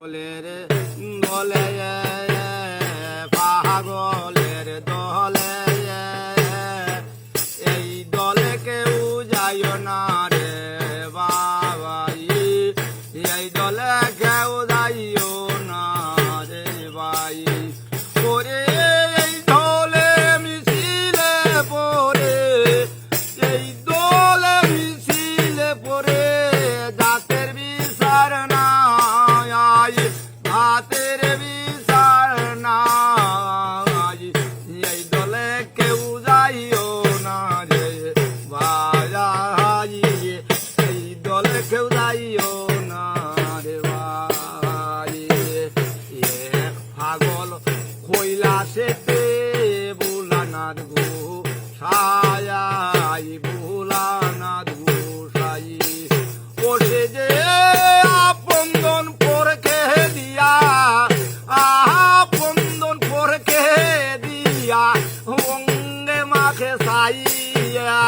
পাগলের দলে দলে এই দলে কেউ যায় না কৈলাসেতে বুলানাথ গো, সায়াই বুলানাথ গো, সাই। ওসে যে আপন্দন পরকে দিয়া আপন্দন পরকে দিয়া, অঙ্গে মাখে সাইয়া,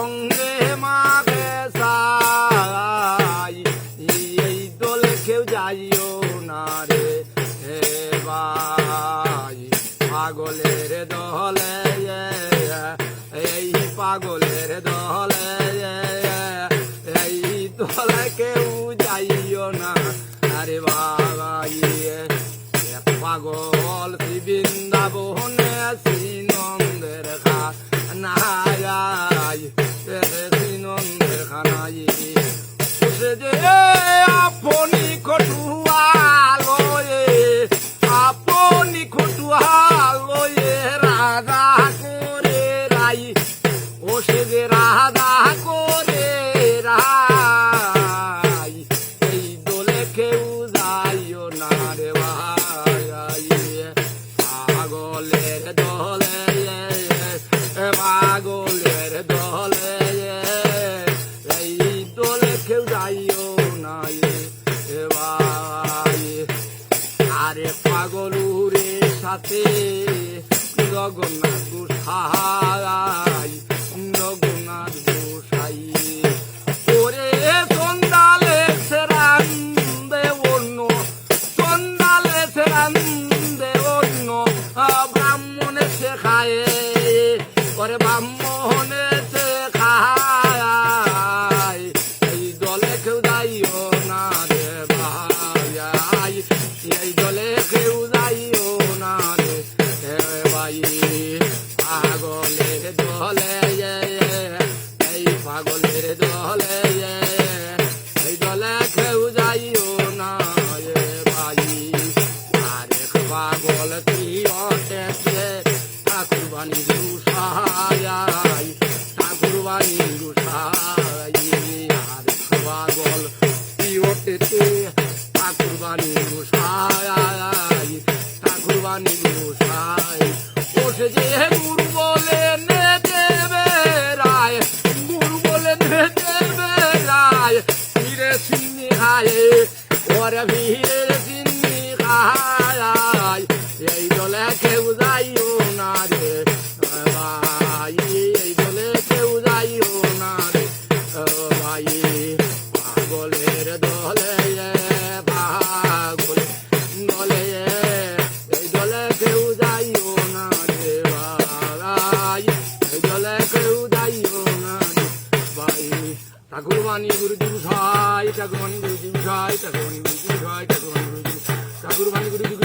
অঙ্গে মাখে সাই। এই দলে কেউ যাইও না রে ভাই পাগলের দলে এই পাগলের দলে এই দলে কেউ যাইও না। আরে বাবা ইয়ে পাগল শ্রী বৃন্দাবনে শ্রীনন্দের খা নাই শ্রীনন্দের খানাই সে যে আপনি খটুয়া লয়ে আপনি খটুয়া দলে পাগলের দলে এই দোলে কেউ যাইও না এ ভাই আরে পাগলুরে সাথে জগন্নাথ গোসাই জগন্নাথ গোসাই শেখায় ওরে ব্রাহ্মণে শেখায় এই দলে কেউ যাইও না রে ভাই এই দলে কেউ যাইও না রে ভাই। পাগলের দলে এই পাগলের দলে ঠাকুর বাণী গুসাই ঠাকুর বাণী গুসাই আরেক পাগল কি অটেছে ঠাকুর বাণী গুসাই ঠাকুর বাণী গুসাই। বসে যে গুরু বলে নে দেবে রায় গুরু বলে নে দেবে রায় ফিরে সিন্নি খায় ওরে ভিড়ে সিন্নি খায় এই দলে কেউ যাইও না রে ভাই এই দলে কেউ যাইও না রে ভাই পাগলের দলে পাগল দলে এই দলে কেউ যাইও না রে ভাই এই দলে কেউ যাইও না রে ভাই, ঠাকুরবাণী গুরুজি সাই ঠাকুরবাণী গুরুজি সাই ঠাকুরবাণী গুরুজি সাই ঠাকুরবাণী গুরুজি ঠাকুরবাণী গুরুজি